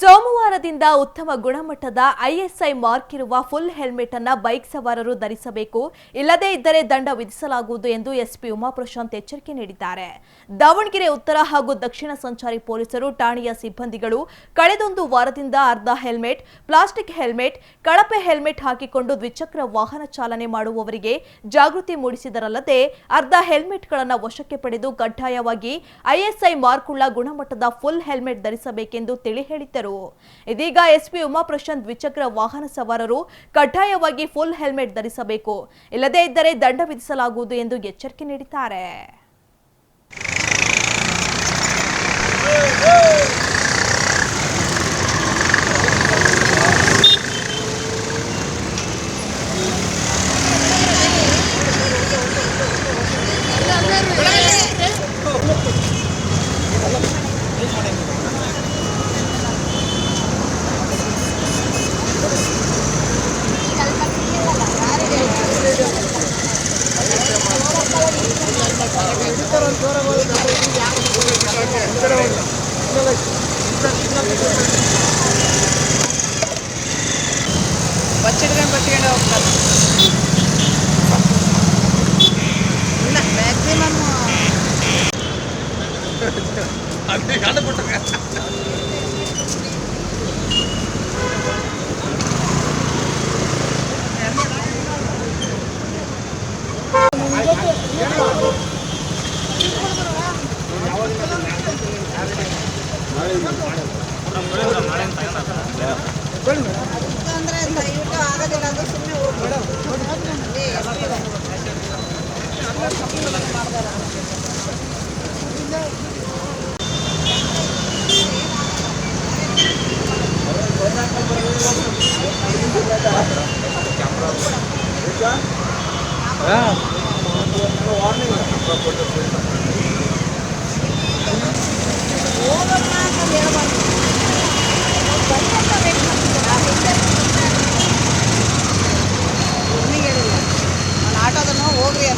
ಸೋಮವಾರ ಸೋಮವಾರದಿಂದ ಉತ್ತಮ ಗುಣಮಟ್ಟದ ಐಎಸ್ಐ ಮಾರ್ಕ್ ಇರುವ ಫುಲ್ ಹೆಲ್ಮೆಟ್ ಅನ್ನ ಬೈಕ್ ಸವಾರರು ಧರಿಸಬೇಕು. ಇಲ್ಲದೇ ಇದ್ದರೆ ದಂಡ ವಿಧಿಸಲಾಗುವುದು ಎಂದು ಎಸ್ಪಿ ಉಮಾಪ್ರಶಾಂತ್ ಎಚ್ಚರಿಕೆ ನೀಡಿದ್ದಾರೆ. ದಾವಣಗೆರೆ ಉತ್ತರ ಹಾಗೂ ದಕ್ಷಿಣ ಸಂಚಾರಿ ಪೊಲೀಸರು ಠಾಣೆಯ ಸಿಬ್ಬಂದಿಗಳು ಕಳೆದೊಂದು ವಾರದಿಂದ ಅರ್ಧ ಹೆಲ್ಮೆಟ್, ಪ್ಲಾಸ್ಟಿಕ್ ಹೆಲ್ಮೆಟ್, ಕಳಪೆ ಹೆಲ್ಮೆಟ್ ಹಾಕಿಕೊಂಡು ದ್ವಿಚಕ್ರ ವಾಹನ ಚಾಲನೆ ಮಾಡುವವರಿಗೆ ಜಾಗೃತಿ ಮೂಡಿಸಿದರಲ್ಲದೆ ಅರ್ಧ ಹೆಲ್ಮೆಟ್ಗಳನ್ನು ವಶಕ್ಕೆ ಪಡೆದು ಕಡ್ಡಾಯವಾಗಿ ಐಎಸ್ಐ ಮಾರ್ಕ್ ಉಳ್ಳ ಗುಣಮಟ್ಟದ ಫುಲ್ ಹೆಲ್ಮೆಟ್ ಧರಿಸಬೇಕೆಂದು ತಿಳಿ ಹೇಳಿದ್ದರು. ಇದೀಗ ಎಸ್ಪಿ ಉಮಾಪ್ರಶಾಂತ್ ದ್ವಿಚಕ್ರ ವಾಹನ ಸವಾರರು ಕಡ್ಡಾಯವಾಗಿ ಫುಲ್ ಹೆಲ್ಮೆಟ್ ಧರಿಸಬೇಕು. ಇಲ್ಲದೇ ಇದ್ದರೆ ದಂಡ ವಿಧಿಸಲಾಗುವುದು ಎಂದು ಎಚ್ಚರಿಕೆ ನೀಡಿದ್ದಾರೆ. పచ్చడి కానీ పచ్చడి ఒకసారి మ్యాక్సిమం అదే కాదు పుట్టగా ಅಂದ್ರೆ ದಯವಿಟ್ಟು ಆಗೋದಿಲ್ಲ ಅಂದ್ರೆ ಸುಮ್ಮನೆ ಹೋಗೋಣ ಹೋಗ್ರಿ